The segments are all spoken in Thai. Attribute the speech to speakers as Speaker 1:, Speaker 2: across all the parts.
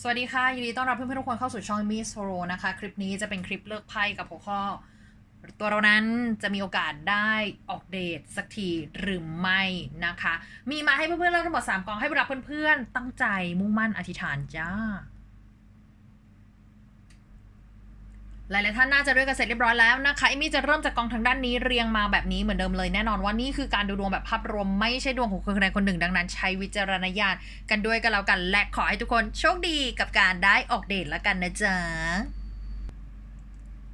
Speaker 1: สวัสดีค่ะยินดีต้อนรับเพื่อนๆทุกคนเข้าสู่ช่องมิสโ r โรนะคะ คลิปนี้จะเป็นคลิปเลือกไพ่กับหัวข้อ ตัวเรานั้นจะมีโอกาสได้ออกเดทสักทีหรือไม่นะคะ มีมาให้เพื่อนๆเลือกทั้งหมด3กองให้รับเพื่อนๆตั้งใจมุ่งมั่นอธิษฐานจ้า หลายๆท่านน่าจะเลือกกันเสร็จเรียบร้อยแล้วนะคะเอมี่จะเริ่มจากกองทางด้านนี้เรียงมาแบบนี้เหมือนเดิมเลยแน่นอนว่านี่คือการดูดวงแบบภาพรวมไม่ใช่ดวงของคนใดคนหนึ่งดังนั้น ใช้วิจารณญาณกันด้วยกันแล้วกันและขอให้ทุกคนโชคดีกับการได้ออกเดทแล้วกันนะจ๊ะ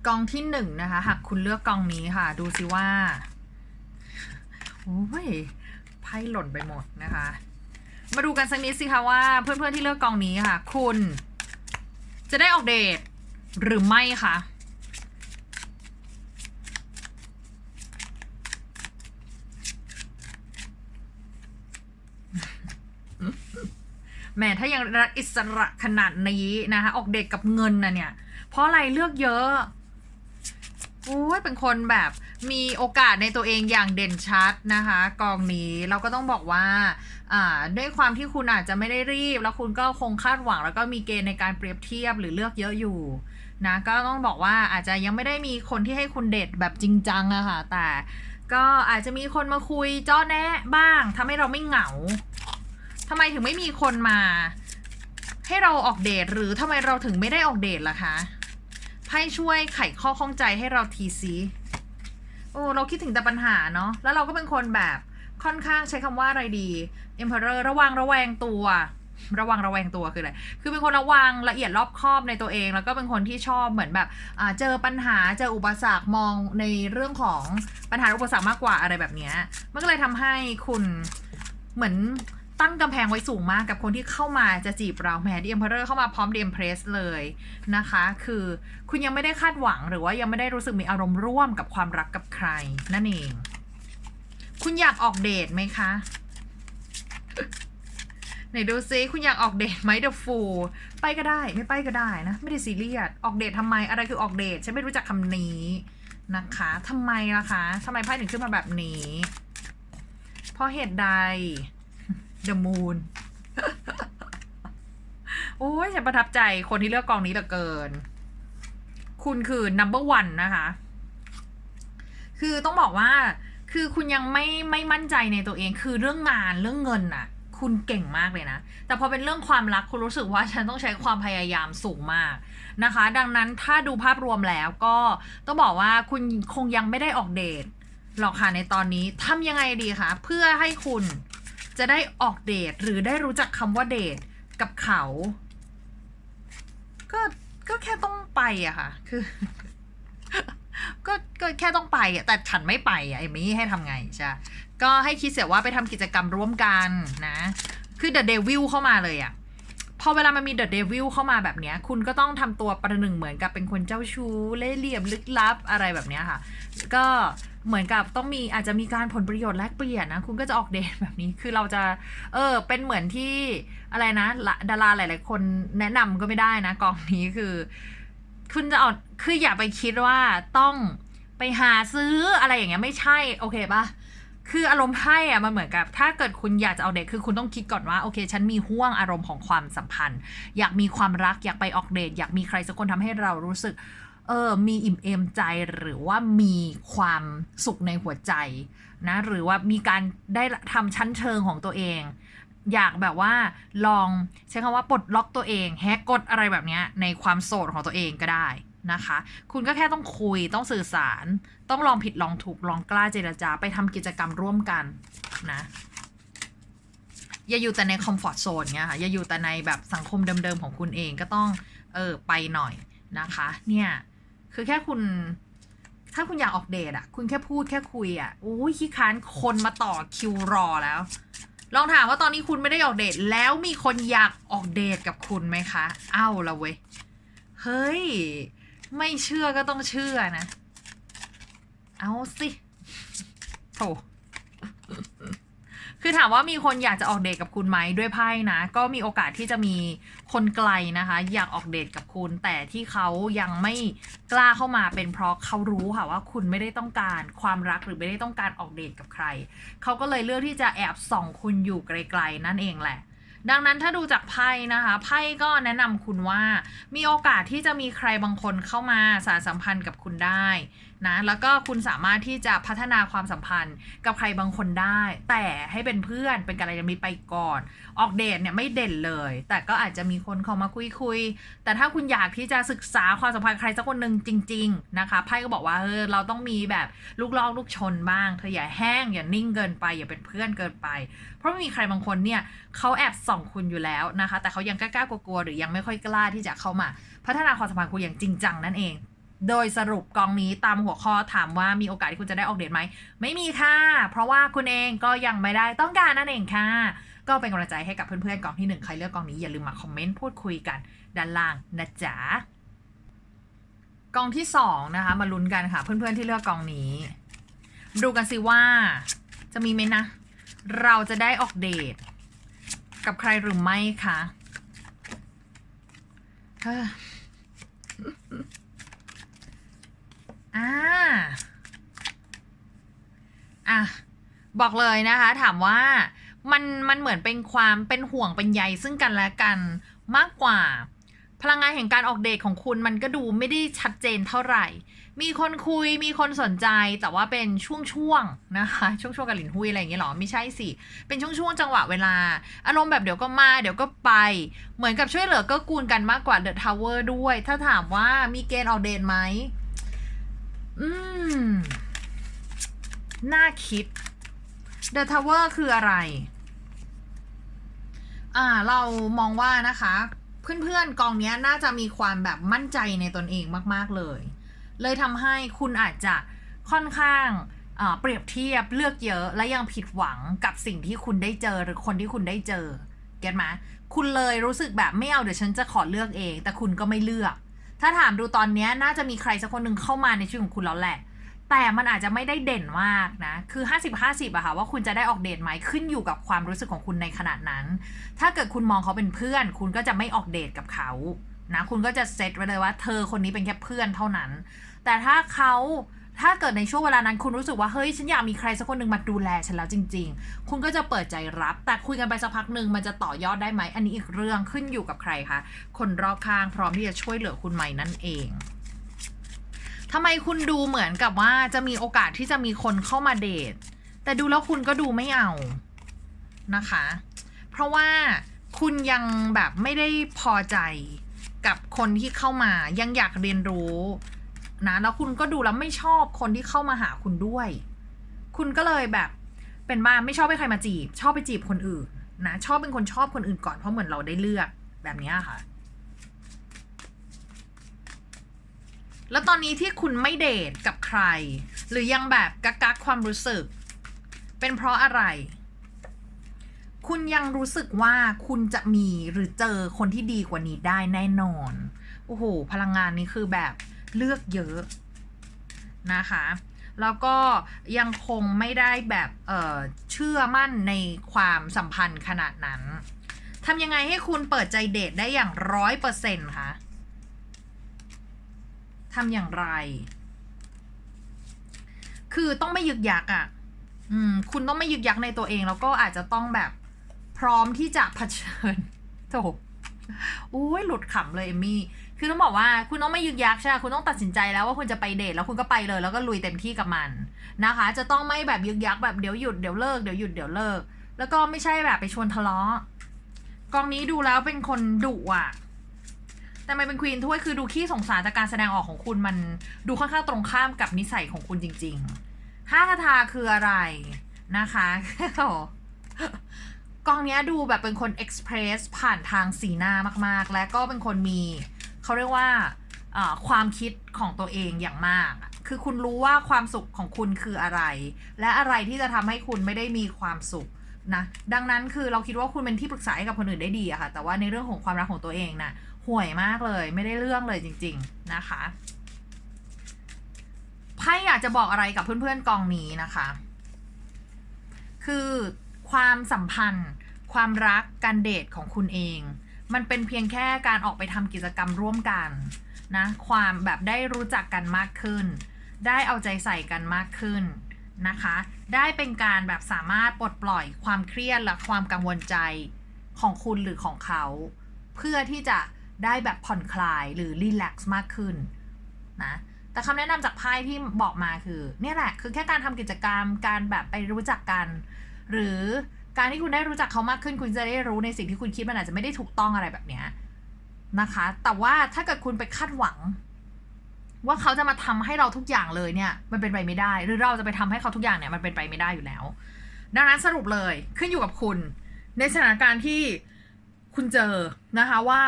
Speaker 1: กองที่หนึ่งนะคะหากคุณเลือกกองนี้ค่ะ ดูสิว่าโอ้ยไพ่หล่นไปหมดนะคะ มาดูกันสักนิดสิคะว่าเพื่อนๆที่เลือกกองนี้ค่ะ คุณ จะได้ออกเดท หรือไม่คะแหมถ้ายังรักอิสระขนาดนี้นะคะออกเดทกับเงินนะเนี่ย เพราะอะไรเลือกเยอะโอ้ยเป็นคนแบบมีโอกาสในตัวเองอย่างเด่นชัดนะคะ กองนี้เราก็ต้องบอกว่าอ่าด้วยความที่คุณอาจจะไม่ได้รีบ แล้วคุณก็คงคาดหวังแล้วก็มีเกณฑ์ในการเปรียบเทียบหรือเลือกเยอะอยู่ นะก็ต้องบอกว่าอาจจะยังไม่ได้มีคนที่ให้คุณเดทแบบจริงจังอะค่ะ แต่ก็อาจจะมีคนมาคุยเจ้าแนะบ้างทำให้เราไม่เหงาทำไมถึงไม่มีคนมา ให้เราออกเดทหรือทำไมเราถึงไม่ได้ออกเดทล่ะคะไพ่ช่วยไขข้อข้องใจให้เราทีซีโอ้เราคิดถึงแต่ปัญหาเนาะแล้วเราก็เป็นคนแบบค่อนข้างใช้คำว่าอะไรดี Emperor ระวังระแวงตัว ระวังระแวงตัวคืออะไรคือเป็นคนระวังละเอียดรอบคอบในตัวเอง แล้วก็เป็นคนที่ชอบเหมือนแบบเจอปัญหาเจออุปสรรคมองในเรื่องของปัญหาอุปสรรคมากกว่าอะไรแบบนี้มันก็เลยทำให้คุณเหมือนตั้งกำแพงไว้สูงมากกับคนที่เข้ามาจะจีบเราแหมดีเอ็มเพอร์เข้ามาพร้อมดีเอ็มเพรสเลยนะคะ คือคุณยังไม่ได้คาดหวังหรือว่ายังไม่ได้รู้สึกมีอารมณ์ร่วมกับความรักกับใครนั่นเอง คุณอยากออกเดทไหมคะ ไหนดูซิคุณอยากออกเดทไหมเดอะฟูไปก็ได้ไม่ไปก็ได้นะ ไม่ได้ซีเรียสออกเดททำไมอะไรคือออกเดทฉันไม่รู้จักคำนี้นะคะทำไมล่ะคะทำไมไพ่ถึงขึ้นมาแบบนี้ เพราะเหตุใด The Moon โอ้ยฉันประทับใจคนที่เลือกกองนี้เหลือเกิน คุณคือ number one นะคะ คือต้องบอกว่า คือคุณยังไม่ไม่มั่นใจในตัวเอง คือเรื่องงานเรื่องเงินน่ะ คุณเก่งมากเลยนะ แต่พอเป็นเรื่องความรักคุณรู้สึกว่าฉันต้องใช้ความพยายามสูงมากนะคะ ดังนั้นถ้าดูภาพรวมแล้วก็ต้องบอกว่าคุณคงยังไม่ได้ออกเดทหรอกค่ะในตอนนี้ทำยังไงดีคะเพื่อให้คุณจะได้ออกเดทหรือได้รู้จักคำว่าเดทกับเขา ก็ก็แค่ต้องไปอะค่ะ คือ ก็ก็แค่ต้องไปอะแต่ฉันไม่ไปอะไอ้มี่ให้ทำไงใช่ ก็ให้คิดเสียว่าไปทำกิจกรรมร่วมกันนะ คือเดอะเดวิลเข้ามาเลยอะพอเวลามันมีเดอะเดวิลเข้ามาแบบเนี้ยคุณก็ต้องทำตัวประหนึ่งเหมือนกับเป็นคนเจ้าชู้เล่ห์เหลี่ยมลึกลับอะไรแบบเนี้ยค่ะ ก็เหมือนกับต้องมีอาจจะมีการผลประโยชน์แลกเปลี่ยนนะ คุณก็จะออกเดทแบบนี้คือเราจะเออเป็นเหมือนที่อะไรนะดาราหลาย ๆ คนแนะนำก็ไม่ได้นะกองนี้คือ คุณจะเอาคืออย่าไปคิดว่าต้องไปหาซื้ออะไรอย่างเงี้ยไม่ใช่โอเคปะ คืออารมณ์ไพ่อะมันเหมือนกับ ถ้าเกิดคุณอยากจะเอาเดทคือคุณต้องคิดก่อนว่าโอเค ฉันมีห่วงอารมณ์ของความสัมพันธ์ อยากมีความรักอยากไปออกเดทอยากมีใครสักคนทำให้เรารู้สึกเออมีอิ่มเอมใจหรือว่ามีความสุขในหัวใจนะหรือว่ามีการได้ทำชั้นเชิงของตัวเอง อยากแบบว่าลองใช้คำว่าปลดล็อกตัวเองแฮกกดอะไรแบบนี้ในความโสดของตัวเองก็ได้ นะคะ คุณก็แค่ต้องคุยต้องสื่อสาร ต้องลองผิดลองถูกลองกล้าเจรจาไปทำกิจกรรมร่วมกันนะอย่าอยู่แต่ในคอมฟอร์ทโซนเงี้ยค่ะอย่าอยู่แต่ในแบบสังคมเดิมๆของคุณเองก็ต้องเออไปหน่อยนะคะ เนี่ย คือแค่คุณ ถ้าคุณอยากออกเดทอะคุณแค่พูดแค่คุยอะโอ้ยขี้ค้านคนมาต่อคิวรอแล้ว ลองถามว่าตอนนี้คุณไม่ได้ออกเดทแล้วมีคนอยากออกเดทกับคุณไหมคะ เอ้าละเว้ยเฮ้ย ไม่เชื่อก็ต้องเชื่อนะ เอาสิโถคือถามว่ามีคนอยากจะออกเดทกับคุณไหมด้วยไพ่นะ ก็มีโอกาสที่จะมีคนไกลนะคะ อยากออกเดทกับคุณ แต่ที่เขายังไม่กล้าเข้ามาเป็นเพราะเขารู้ค่ะว่าคุณไม่ได้ต้องการความรักหรือไม่ได้ต้องการออกเดทกับใคร เขาก็เลยเลือกที่จะแอบส่องคุณอยู่ไกล ๆ นั่นเองแหละ ดังนั้นถ้าดูจากไพ่นะคะไพ่ก็แนะนำคุณว่า มีโอกาสที่จะมีใครบางคนเข้ามาสารสัมพันธ์กับคุณได้ นะแล้วก็คุณสามารถที่จะพัฒนาความสัมพันธ์กับใครบางคนได้ แต่ให้เป็นเพื่อนเป็นการยมีไปก่อน ออกเดทเนี่ยไม่เด่นเลย แต่ก็อาจจะมีคนเข้ามาคุยคุยแต่ถ้าคุณอยากที่จะศึกษาความสัมพันธ์ใครสักคนหนึ่งจริง ๆ นะคะไพ่ก็บอกว่าเออเราต้องมีแบบลูกลอกลูกชนบ้างเธออย่าแห้งอย่านิ่งเกินไป อย่าเป็นเพื่อนเกินไป เพราะมีใครบางคนเนี่ยเขาแอบส่องคุณอยู่แล้วนะคะ แต่เขายังกล้ากลัวๆหรือยังไม่ค่อยกล้าที่จะเข้ามา พัฒนาความสัมพันธ์คุณอย่างจริงจังนั่นเอง โดยสรุปกองนี้ตามหัวข้อถามว่ามีโอกาสที่คุณจะได้ออกเดทไหม ไม่มีค่ะ เพราะว่าคุณเองก็ยังไม่ได้ต้องการนั่นเองค่ะ ก็เป็นกำลังใจให้กับเพื่อนๆกองที่หนึ่งใครเลือกกองนี้อย่าลืมมาคอมเมนต์พูดคุยกันด้านล่างนะจ๊ะกองที่สองนะคะมาลุ้นกันค่ะ เพื่อนๆที่เลือกกองนี้ ดูกันสิว่าจะมีไหมนะ เราจะได้ออกเดทกับใครหรือไม่คะเฮ้ออ่า อะ บอกเลยนะคะ ถามว่ามันมันเหมือนเป็นความเป็นห่วงเป็นใยซึ่งกันและกันมากกว่า พลังงานแห่งการออกเดทของคุณมันก็ดูไม่ได้ชัดเจนเท่าไหร่ มีคนคุยมีคนสนใจแต่ว่าเป็นช่วงๆนะคะ ช่วงๆกับหลินหุยอะไรอย่างเงี้ยหรอไม่ใช่สิ เป็นช่วงๆจังหวะเวลา อารมณ์แบบเดี๋ยวก็มาเดี๋ยวก็ไป เหมือนกับช่วยเหลือก็กูลกันมากกว่าเดอะทาวเวอร์ด้วย ถ้าถามว่ามีเกณฑ์ออกเดทไหมอืมน่าคิด The Tower คืออะไร อ่า เรามองว่านะคะ เพื่อนๆกองนี้น่าจะมีความแบบมั่นใจในตนเองมาก ๆ เลย เลยทำให้คุณอาจจะค่อนข้างอ่าเปรียบเทียบเลือกเยอะและยังผิดหวังกับสิ่งที่คุณได้เจอหรือคนที่คุณได้เจอเก็ตไหมคุณเลยรู้สึกแบบไม่เอาเดี๋ยวฉันจะขอเลือกเอง แต่คุณก็ไม่เลือก ถ้าถามดูตอนนี้น่าจะมีใครสักคนหนึ่งเข้ามาในชีวิตของคุณแล้วแหละ แต่มันอาจจะไม่ได้เด่นมากนะ คือ 50-50อะค่ะว่าคุณจะได้ออกเดทไหมขึ้นอยู่กับความรู้สึกของคุณในขณะนั้น ถ้าเกิดคุณมองเขาเป็นเพื่อน คุณก็จะไม่ออกเดทกับเขานะคุณก็จะเซตไว้เลยว่าเธอคนนี้เป็นแค่เพื่อนเท่านั้น แต่ถ้าเขาถ้าเกิดในช่วงเวลานั้นคุณรู้สึกว่าเฮ้ยฉันอยากมีใครสักคนหนึ่งมาดูแลฉันแล้วจริง ๆ คุณก็จะเปิดใจรับ แต่คุยกันไปสักพักหนึ่งมันจะต่อยอดได้ไหมอันนี้อีกเรื่องขึ้นอยู่กับใครคะคนรอบข้างพร้อมที่จะช่วยเหลือคุณไหมนั่นเอง ทำไมคุณดูเหมือนกับว่าจะมีโอกาสที่จะมีคนเข้ามาเดท แต่ดูแล้วคุณก็ดูไม่เอานะคะ เพราะว่าคุณยังแบบไม่ได้พอใจกับคนที่เข้ามา ยังอยากเรียนรู้นะแล้วคุณก็ดูแล้วไม่ชอบคนที่เข้ามาหาคุณด้วย คุณก็เลยแบบเป็นบ้าไม่ชอบให้ใครมาจีบ ชอบไปจีบคนอื่นนะชอบเป็นคนชอบคนอื่นก่อนเพราะเหมือนเราได้เลือกแบบนี้ค่ะ แล้วตอนนี้ที่คุณไม่เดทกับใคร หรือยังแบบกักกักความรู้สึก เป็นเพราะอะไร คุณยังรู้สึกว่าคุณจะมีหรือเจอคนที่ดีกว่านี้ได้แน่นอน โอ้โห พลังงานนี้คือแบบเลือกเยอะนะคะ แล้วก็ยังคงไม่ได้แบบเเชื่อมั่นในความสัมพันธ์ขนาดนั้นทำยังไงให้คุณเปิดใจเดทได้อย่างร้อยเปอร์เซ็นต์คะ ทำอย่างไร คือต้องไม่ยึกยักอะ่ะ อืม คุณต้องไม่ยึกยักในตัวเอง แล้วก็อาจจะต้องแบบพร้อมที่จะเผชิญโถอุ้ยหลุดขำเลยเอมมี่ คือต้องบอกว่าคุณต้องไม่ยึกยักใช่ไหมคุณต้องตัดสินใจแล้วว่าคุณจะไปเดทแล้วคุณก็ไปเลย แล้วก็ลุยเต็มที่กับมันนะคะ จะต้องไม่แบบยึกยักแบบเดี๋ยวหยุดเดี๋ยวเลิกเดี๋ยวหยุดเดี๋ยวเลิก แล้วก็ไม่ใช่แบบไปชวนทะเลาะ กองนี้ดูแล้วเป็นคนดุอะ แต่มันเป็นควีนถ้วยคือดูขี้สงสารจากการแสดงออกของคุณมันดูค่อนข้างตรงข้ามกับนิสัยของคุณจริงๆห้าคาถาคืออะไรนะคะกองเนี้ยดูแบบเป็นคนเอ็กซ์เพรสผ่านทางสีหน้ามากๆ และก็เป็นคนมีเขาเรียกว่าความคิดของตัวเองอย่างมาก คือคุณรู้ว่าความสุขของคุณคืออะไร และอะไรที่จะทำให้คุณไม่ได้มีความสุขนะ ดังนั้นคือเราคิดว่าคุณเป็นที่ปรึกษาให้กับคนอื่นได้ดีอะค่ะ แต่ว่าในเรื่องของความรักของตัวเองน่ะ ห่วยมากเลยไม่ได้เรื่องเลยจริง ๆนะคะไพ่อยากจะบอกอะไรกับเพื่อนๆกองนี้นะคะ คือความสัมพันธ์ ความรักการเดทของคุณเอง มันเป็นเพียงแค่การออกไปทำกิจกรรมร่วมกันนะความแบบได้รู้จักกันมากขึ้น ได้เอาใจใส่กันมากขึ้นนะคะ ได้เป็นการแบบสามารถปลดปล่อยความเครียดและความกังวลใจของคุณหรือของเขา เพื่อที่จะ ได้แบบผ่อนคลายหรือรีแลกซ์มากขึ้นนะแต่คำแนะนำจากไพ่ที่บอกมาคือเนี่ยแหละคือแค่การทำกิจกรรมการแบบไปรู้จักกัน หรือการที่คุณได้รู้จักเขามากขึ้น คุณจะได้รู้ในสิ่งที่คุณคิดมันอาจจะไม่ได้ถูกต้องอะไรแบบเนี้ยนะคะ แต่ว่าถ้าเกิดคุณไปคาดหวัง ว่าเขาจะมาทำให้เราทุกอย่างเลยเนี่ย มันเป็นไปไม่ได้ หรือเราจะไปทำให้เขาทุกอย่างเนี่ยมันเป็นไปไม่ได้อยู่แล้ว ดังนั้นสรุปเลยขึ้นอยู่กับคุณ ในสถานการณ์ที่คุณเจอนะคะว่า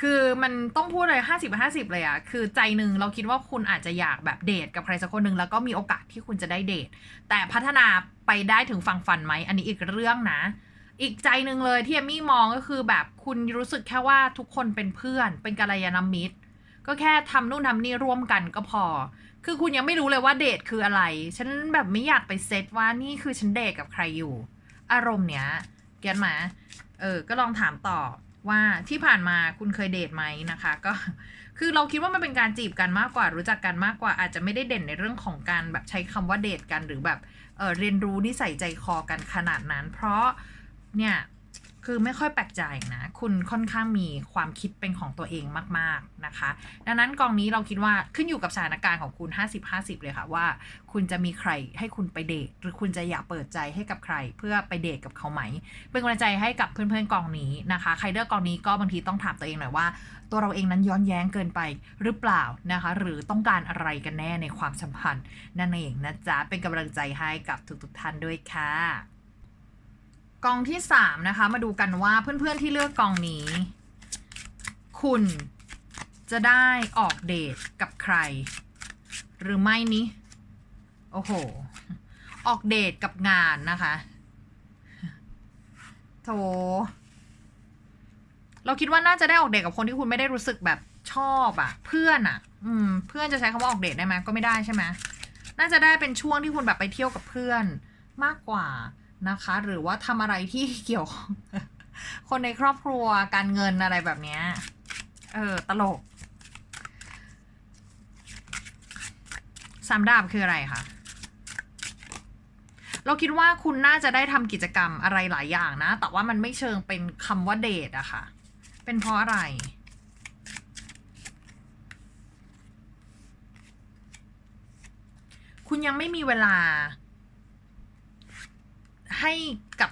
Speaker 1: คือมันต้องพูดเลยห้าสิบห้าสิบเลยอะคือใจหนึ่งเราคิดว่าคุณอาจจะอยากแบบเดทกับใครสักคนหนึ่งแล้วก็มีโอกาสที่คุณจะได้เดท แต่พัฒนาไปได้ถึงฝั่งฝันไหม อันนี้อีกเรื่องนะ อีกใจหนึ่งเลยที่เอมมี่มองก็คือแบบคุณรู้สึกแค่ว่าทุกคนเป็นเพื่อน เป็นกัลยาณมิตร ก็แค่ทำนู่นทำนี่ร่วมกันก็พอ คือคุณยังไม่รู้เลยว่าเดทคืออะไร ฉันแบบไม่อยากไปเซตว่านี่คือฉันเดทกับใครอยู่ อารมณ์เนี้ยเก็ตไหมเออ ก็ลองถามต่อ ว่าที่ผ่านมาคุณเคยเดทไหมนะคะ ก็คือเราคิดว่ามันเป็นการจีบกันมากกว่ารู้จักกันมากกว่าอาจจะไม่ได้เด่นในเรื่องของการแบบใช้คำว่าเดทกันหรือแบบเเรียนรู้นิสัยใจคอกันขนาดนั้น เพราะเนี่ย คือไม่ค่อยแปลกใจนะ คุณค่อนข้างมีความคิดเป็นของตัวเองมาก ๆนะคะ ดังนั้นกองนี้เราคิดว่าขึ้นอยู่กับสถานการณ์ของคุณ 50-50 เลยค่ะว่า คุณจะมีใครให้คุณไปเดทหรือคุณจะอยากเปิดใจให้กับใคร เพื่อไปเดทกับเขาไหม เป็นกำลังใจให้กับเพื่อนๆกองนี้นะคะ ใครเลือกกองนี้ก็บางทีต้องถามตัวเองหน่อยว่า ตัวเราเองนั้นย้อนแย้งเกินไปหรือเปล่านะคะ หรือต้องการอะไรกันแน่ในความสัมพันธ์นั่นเองนะจ๊ะเป็นกำลังใจให้กับทุกๆท่านด้วยค่ะ กองที่3นะคะ มาดูกันว่าเพื่อนๆที่เลือกกองนี้ คุณจะได้ออกเดทกับใคร หรือไม่นี้ โอ้โห ออกเดทกับงานนะคะ โถ เราคิดว่าน่าจะได้ออกเดทกับคนที่คุณไม่ได้รู้สึกแบบชอบอะเพื่อนอะอืม เพื่อนจะใช้คำว่าออกเดทได้ไหมก็ไม่ได้ใช่ไหมน่าจะได้เป็นช่วงที่คุณแบบไปเที่ยวกับเพื่อนมากกว่า นะคะ หรือว่าทำอะไรที่เกี่ยวข้องคนในครอบครัวการเงินอะไรแบบเนี้ยเออ ตลกสามดาบคืออะไรคะเราคิดว่าคุณน่าจะได้ทำกิจกรรมอะไรหลายอย่างนะ แต่ว่ามันไม่เชิงเป็นคำว่าเดทอะค่ะ เป็นเพราะอะไร คุณยังไม่มีเวลา ให้กับ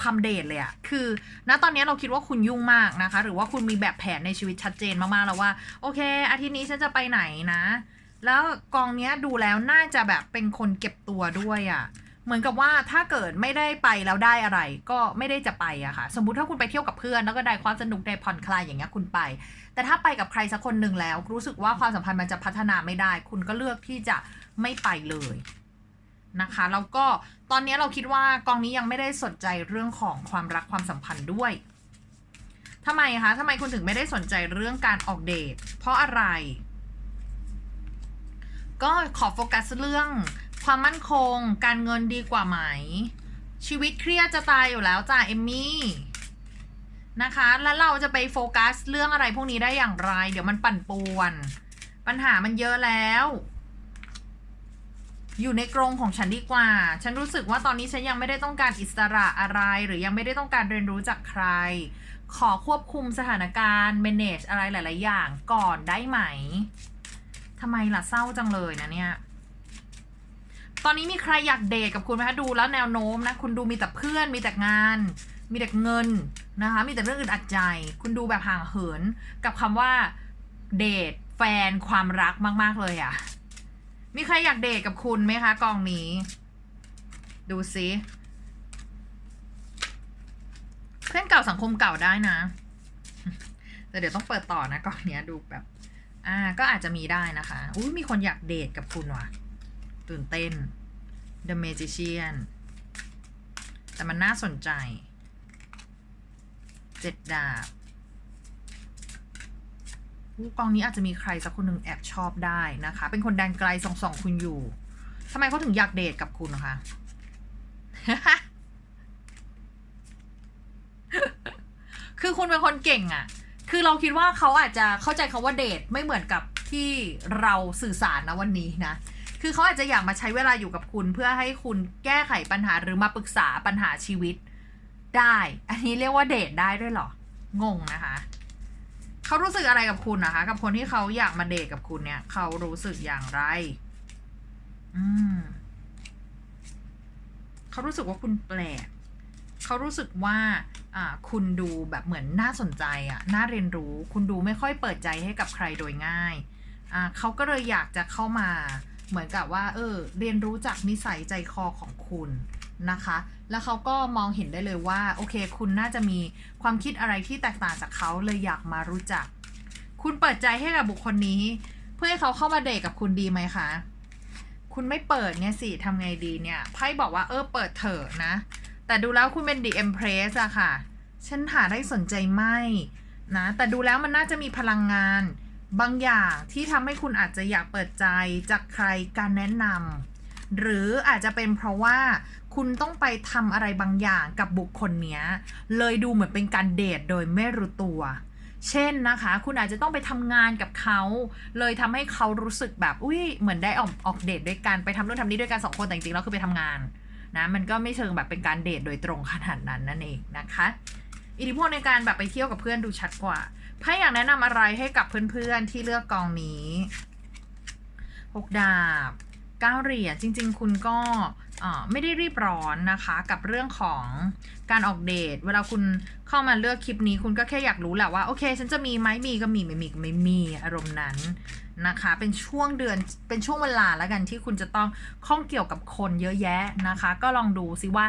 Speaker 1: ความเดทเลยอะคือ ณ ตอนนี้เราคิดว่าคุณยุ่งมากนะคะ หรือว่าคุณมีแบบแผนในชีวิตชัดเจนมากๆแล้วว่า โอเค อาทิตย์นี้ฉันจะไปไหนนะ แล้วกองเนี้ยดูแล้วน่าจะแบบเป็นคนเก็บตัวด้วยอะเหมือนกับว่าถ้าเกิดไม่ได้ไปแล้วได้อะไร ก็ไม่ได้จะไปอะค่ะ สมมุติถ้าคุณไปเที่ยวกับเพื่อนแล้วก็ได้ความสนุกได้ผ่อนคลายอย่างเงี้ยคุณไป แต่ถ้าไปกับใครสักคนหนึ่งแล้ว รู้สึกว่าความสัมพันธ์มันจะพัฒนาไม่ได้ คุณก็เลือกที่จะไม่ไปเลยนะคะ แล้วก็ ตอนนี้เราคิดว่ากองนี้ยังไม่ได้สนใจเรื่องของความรักความสัมพันธ์ด้วยทำไมคะทำไมคุณถึงไม่ได้สนใจเรื่องการออกเดท เพราะอะไร ก็ขอโฟกัสเรื่องความมั่นคง การเงินดีกว่าไหม ชีวิตเครียดจะตายอยู่แล้วจ้าเอมมี่นะคะ แล้วเราจะไปโฟกัสเรื่องอะไรพวกนี้ได้อย่างไร เดี๋ยวมันปั่นป่วน ปัญหามันเยอะแล้ว อยู่ในกรงของฉันดีกว่า ฉันรู้สึกว่าตอนนี้ฉันยังไม่ได้ต้องการอิสระอะไร หรือยังไม่ได้ต้องการเรียนรู้จากใคร ขอควบคุมสถานการณ์ manage อะไรหลาย ๆ อย่างก่อนได้ไหมทำไมล่ะเศร้าจังเลยนะเนี่ย ตอนนี้มีใครอยากเดทกับคุณไหมคะ ดูแล้วแนวโน้มนะ คุณดูมีแต่เพื่อน มีแต่งาน มีแต่เงินนะคะ มีแต่เรื่องอื่นอัดใจ คุณดูแบบห่างเหิน กับคำว่าเดทแฟนความรักมาก ๆ เลยอะ่ะ มีใครอยากเดทกับคุณไหมคะกองนี้ ดูซิเพื่อนเก่าสังคมเก่าได้นะ แต่เดี๋ยวต้องเปิดต่อนะกองเนี้ยดูแบบ อ่า ก็อาจจะมีได้นะคะอุ้ยมีคนอยากเดทกับคุณว่ะ ตื่นเต้น The Magician แต่มันน่าสนใจ เจ็ดดาบ กองนี้อาจจะมีใครสักคนหนึ่งแอบชอบได้นะคะ เป็นคนแดนไกลส่องสองคุณอยู่ทำไมเขาถึงอยากเดทกับคุณนะคะ คือคุณเป็นคนเก่งอะ่ะ คือเราคิดว่าเขาอาจจะเข้าใจคาว่าเดทไม่เหมือนกับที่เราสื่อสารนะวันนี้นะ คือเขาอาจจะอยากมาใช้เวลาอยู่กับคุณ เพื่อให้คุณแก้ไขปัญหาหรือมาปรึกษาปัญหาชีวิตได้ อันนี้เรียกว่าเดทได้ด้วยเหรอ งงนะคะ เขารู้สึกอะไรกับคุณนะคะกับคนที่เขาอยากมาเดทกับคุณเนี่ยเขารู้สึกอย่างไร อืมเขารู้สึกว่าคุณแปลกเขารู้สึกว่าอ่าคุณดูแบบเหมือนน่าสนใจอะน่าเรียนรู้ คุณดูไม่ค่อยเปิดใจให้กับใครโดยง่ายอ่าเขาก็เลยอยากจะเข้ามา เหมือนกับว่า เออ เรียนรู้จากนิสัยใจคอของคุณ นะคะ แล้วเขาก็มองเห็นได้เลยว่า โอเค คุณน่าจะมีความคิดอะไรที่แตกต่างจากเขาเลยอยากมารู้จัก คุณเปิดใจให้กับบุคคลนี้ เพื่อให้เขาเข้ามาเดทกับคุณดีไหมคะ คุณไม่เปิดเนี่ยสิทำไงดีเนี่ยไพ่บอกว่าเออเปิดเถอะนะ แต่ดูแล้วคุณเป็น The Empress อะค่ะ ฉันหาได้สนใจไม่นะ แต่ดูแล้วมันน่าจะมีพลังงาน บางอย่างที่ทำให้คุณอาจจะอยากเปิดใจจากใครการแนะนำหรืออาจจะเป็นเพราะว่า คุณต้องไปทำอะไรบางอย่างกับบุคคลเนี้ย เลยดูเหมือนเป็นการเดทโดยไม่รู้ตัว เช่นนะคะ คุณอาจจะต้องไปทำงานกับเขา เลยทำให้เขารู้สึกแบบ อุ้ยเหมือนได้ออกออกเดทด้วยกัน ไปทำนู่นทำนี่ด้วยกันสองคน แต่จริงๆแล้วคือไปทำงานนะ มันก็ไม่เชิงแบบเป็นการเดทโดยตรงขนาดนั้นนั่นเองนะคะ อิทธิพลในการแบบไปเที่ยวกับเพื่อนดูชัดกว่าไพ่อยากแนะนำอะไรให้กับเพื่อนๆที่เลือกกองนี้หกดาบเก้าเหรียญจริง ๆ คุณก็ ไม่ได้รีบร้อนนะคะกับเรื่องของการออกเดท เวลาคุณเข้ามาเลือกคลิปนี้ คุณก็แค่อยากรู้แหละว่าโอเค ฉันจะมีไหมมีก็มีไม่มีก็ไม่มีอารมณ์นั้นนะคะ เป็นช่วงเดือนเป็นช่วงเวลาแล้วกันที่คุณจะต้องข้องเกี่ยวกับคนเยอะแยะนะคะ ก็ลองดูซิว่า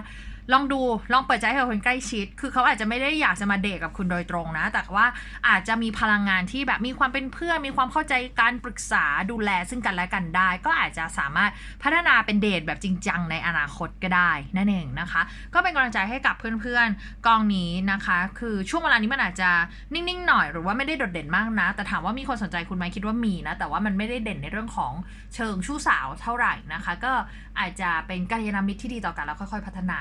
Speaker 1: ลองดูลองเปิดใจให้กับคนใกล้ชิด คือเขาอาจจะไม่ได้อยากจะมาเดทกับคุณโดยตรงนะ แต่ว่าอาจจะมีพลังงานที่แบบมีความเป็นเพื่อนมีความเข้าใจการปรึกษาดูแลซึ่งกันและกันได้ ก็อาจจะสามารถพัฒนาเป็นเดทแบบจริงจังในอนาคตก็ได้นั่นเองนะคะ ก็เป็นกำลังใจให้กับเพื่อนๆกองนี้นะคะ คือช่วงเวลานี้มันอาจจะนิ่งๆหน่อยหรือว่าไม่ได้โดดเด่นมากนะ แต่ถามว่ามีคนสนใจคุณไหมคิดว่ามีนะ แต่ว่ามันไม่ได้เด่นในเรื่องของเชิงชู้สาวเท่าไหร่นะคะ ก็อาจจะเป็นกัลยาณมิตรที่ดีต่อกันแล้วค่อย ๆ พัฒนา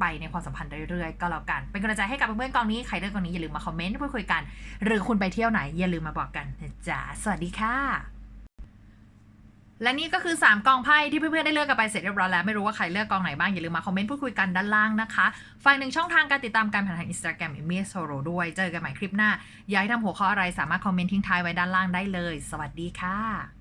Speaker 1: ไปในความสัมพันธ์เรื่อยๆ ก็แล้วกัน เป็นกำลังใจให้กับเพื่อนๆกองนี้ ใครเลือกกองนี้อย่าลืมมาคอมเมนต์พูดคุยกัน หรือคุณไปเที่ยวไหนอย่าลืมมาบอกกันนะจ๊ะสวัสดีค่ะ และนี่ก็คือ 3 กองไพ่ที่เพื่อนๆได้เลือกกันไปเสร็จเรียบร้อยแล้วไม่รู้ว่าใครเลือกกองไหนบ้างอย่าลืมมาคอมเมนต์พูดคุยกันด้านล่างนะคะฝ่ายหนึ่งช่องทางการติดตามการผ่านทางอินสตาแกรมเอมี่โซโรด้วยเจอกันใหม่คลิปหน้าอยากให้ทำหัวข้ออะไรสามารถคอมเมนต์ทิ้งท้ายไว้ด้านล่างได้เลย สวัสดีค่ะ